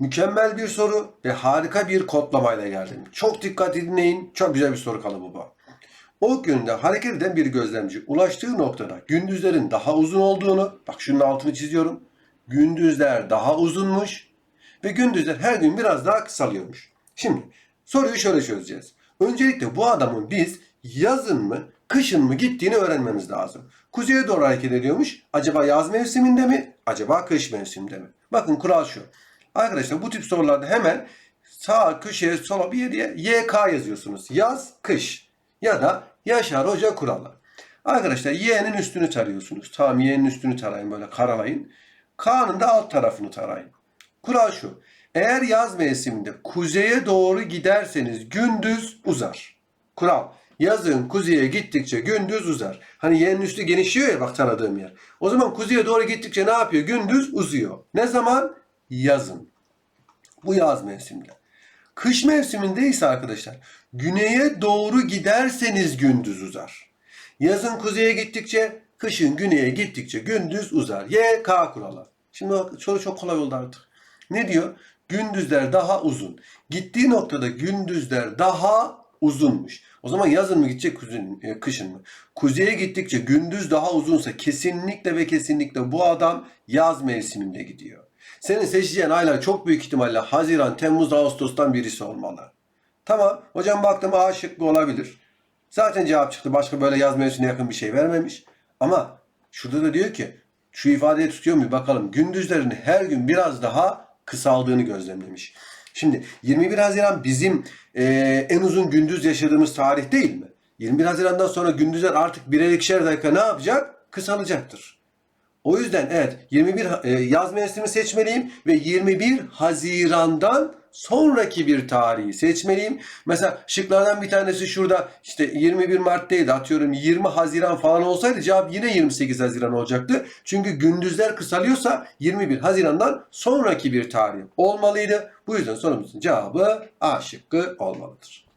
Mükemmel bir soru ve harika bir kodlamayla geldim. Çok dikkat dinleyin. Çok güzel bir soru kalıbı bu. O günde hareket eden bir gözlemci ulaştığı noktada gündüzlerin daha uzun olduğunu, bak şunun altını çiziyorum. Gündüzler daha uzunmuş ve gündüzler her gün biraz daha kısalıyormuş. Şimdi soruyu şöyle çözeceğiz. Öncelikle bu adamın biz yazın mı, kışın mı gittiğini öğrenmemiz lazım. Kuzeye doğru hareket ediyormuş. Acaba yaz mevsiminde mi? Acaba kış mevsiminde mi? Bakın kural şu. Arkadaşlar bu tip sorularda hemen sağ köşeye sola bir yere YK yazıyorsunuz. Yaz, kış ya da Yaşar Hoca kuralı. Arkadaşlar Y'nin üstünü tarıyorsunuz. Tamam Y'nin üstünü tarayın böyle karalayın. K'nın da alt tarafını tarayın. Kural şu. Eğer yaz mevsiminde kuzeye doğru giderseniz gündüz uzar. Kural. Yazın kuzeye gittikçe gündüz uzar. Hani yerin üstü genişliyor ya bak taradığım yer. O zaman kuzeye doğru gittikçe ne yapıyor? Gündüz uzuyor. Ne zaman? Yazın. Bu yaz mevsiminde. Kış mevsiminde ise arkadaşlar güneye doğru giderseniz gündüz uzar. Yazın kuzeye gittikçe, kışın güneye gittikçe gündüz uzar. Y, K kuralı. Şimdi soru çok kolay oldu artık. Ne diyor? Gündüzler daha uzun. Gittiği noktada gündüzler daha uzunmuş. O zaman yazın mı gidecek, kuzun, e, kışın mı? Kuzeye gittikçe gündüz daha uzunsa kesinlikle ve kesinlikle bu adam yaz mevsiminde gidiyor. Senin seçeceğin aylar çok büyük ihtimalle Haziran, Temmuz, Ağustos'tan birisi olmalı. Tamam. Hocam baktım A şıkkı olabilir. Zaten cevap çıktı. Başka böyle yaz mevsimine yakın bir şey vermemiş. Ama şurada da diyor ki şu ifadeyi tutuyor mu bakalım. Gündüzlerin her gün biraz daha kısaldığını gözlemlemiş. Şimdi 21 Haziran bizim eee, en uzun gündüz yaşadığımız tarih değil mi? 21 Haziran'dan sonra gündüzler artık birer ikişer dakika ne yapacak? Kısalacaktır. O yüzden evet 21 Ha- e, yaz mevsimi seçmeliyim ve 21 Haziran'dan sonraki bir tarihi seçmeliyim. Mesela şıklardan bir tanesi şurada işte 21 Mart değil de atıyorum 20 Haziran falan olsaydı cevap yine 28 Haziran olacaktı. Çünkü gündüzler kısalıyorsa 21 Haziran'dan sonraki bir tarih olmalıydı. Bu yüzden sorumuzun cevabı A şıkkı olmalıdır.